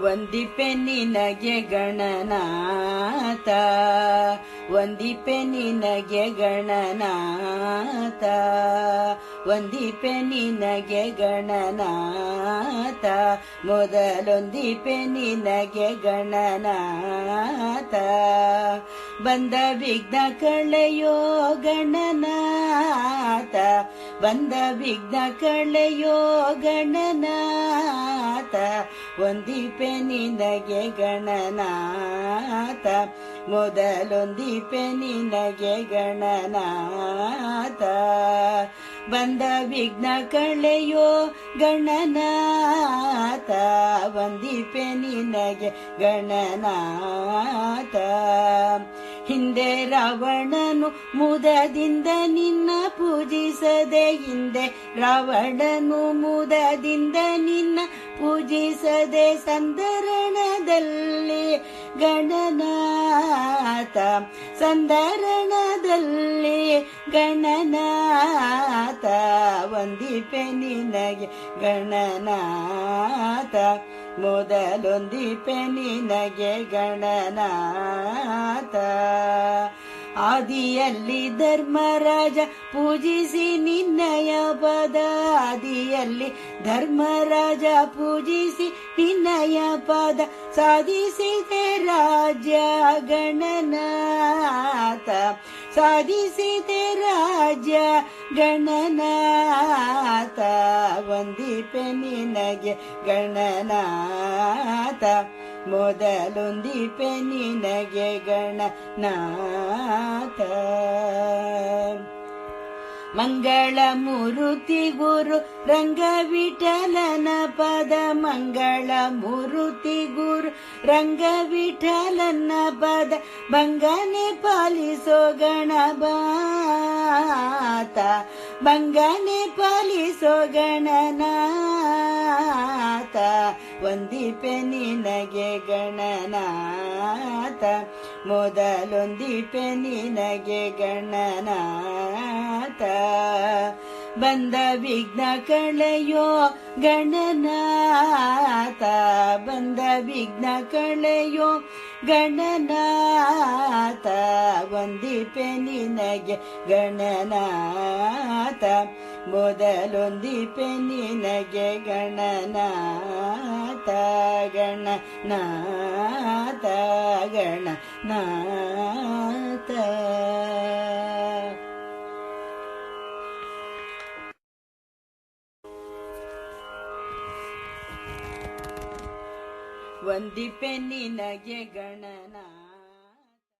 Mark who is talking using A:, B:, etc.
A: ವಂದಿಪೆ ನಿನಗೆ ಗಣನಾಥ. ವಂದಿಪೆ ನಿನಗೆ ಗಣನಾಥ. ವಂದಿಪೆ ನಿನಗೆ ಗಣನಾಥ. ಮೊದಲೊಂದಿಪೆ ನಿನಗೆ ಗಣನಾಥ. ಬಂದ ವಿಘ್ನ ಕಳೆಯೋ ಗಣನಾಥ. ಬಂದ ವಿಘ್ನ ಕಳೆಯೋ ಗಣನಾಥ ಒಂದಿಪೆ ನಿನಗೆ ಗಣನಾಥ ಮೊದಲೊಂದಿಪೆ ನಿನಗೆ ಗಣನಾಥ. ಬಂದ ವಿಘ್ನ ಕಳೆಯೋ ಗಣನಾಥ ಒಂದಿಪೆ ನಿನಗೆ ಗಣನಾಥ. ಹಿಂದೆ ರಾವಣನು ಮುದದಿಂದ ನಿನ್ನ ಪೂಜಿಸದೆ, ಹಿಂದೆ ರಾವಣನು ಮುದದಿಂದ ನಿನ್ನ ಪೂಜಿಸದೆ ಸಂದರಣದಲ್ಲಿ ಗಣನಾಥ ಸಂದರಣದಲ್ಲಿ ಗಣನಾಥ ಒಂದಿಪೆ ನಿನಗೆ ಗಣನಾಥ, ಮೊದಲೊಂದಿಪೆ ನಿನಗೆ ಗಣನಾಥ. ಆದಿಯಲ್ಲಿ ಧರ್ಮರಾಜ ಪೂಜಿಸಿ ನಿನ್ನಯ ಪದ ಆದಿಯಲ್ಲಿ ಧರ್ಮರಾಜ ಪೂಜಿಸಿ ನಿನ್ನಯ ಪದ ಸಾಧಿಸಿದೆ ರಾಜ್ಯ ಗಣನಾತ ಸಾಧಿಸಿದೆ ರಾಜ್ಯ ಗಣನಾತ ವಂದಿಪೆ ನಿನಗೆ ಗಣನಾಥ. ಮೊದಲೊಂದಿಪೆ ನಿನಗೆ ಗಣನಾಥ. ಮಂಗಳ ಮುರುತಿ ಗುರು ರಂಗ ವಿಠಲನ ಪದ ಮಂಗಳ ಮುರುತಿ ಗುರು ರಂಗ ವಿಠಲನ ಪದ ಬಂಗನೆ ಪಾಲಿಸೋ ಗಣಬಾತ. ಬಂಗನೆ ಪಾಲಿಸೋ ಗಣನಾಥ. ಒಂದಿಪೆ ನಿನಗೆ ಗಣನಾಥ. ಮೊದಲೊಂದಿಪೆ ನಿನಗೆ ಗಣನಾಥ. ಬಂದ ವಿಘ್ನ ಕಳೆಯೋ ಗಣನಾಥ. ಬಂದ ವಿಘ್ನ ಕಳೆಯೋ ಗಣನಾಥ. ಒಂದಿಪೆ ನಿನಗೆ ಗಣನಾಥ. ಮೊದಲೊಂದಿಪೆ ನಿನಗೆ ಗಣನಾಥ ಗಣನಾಥ ಗಣನಾಥ ವಂದಿಪೆ ನಿನಗೆ ಗಣನಾ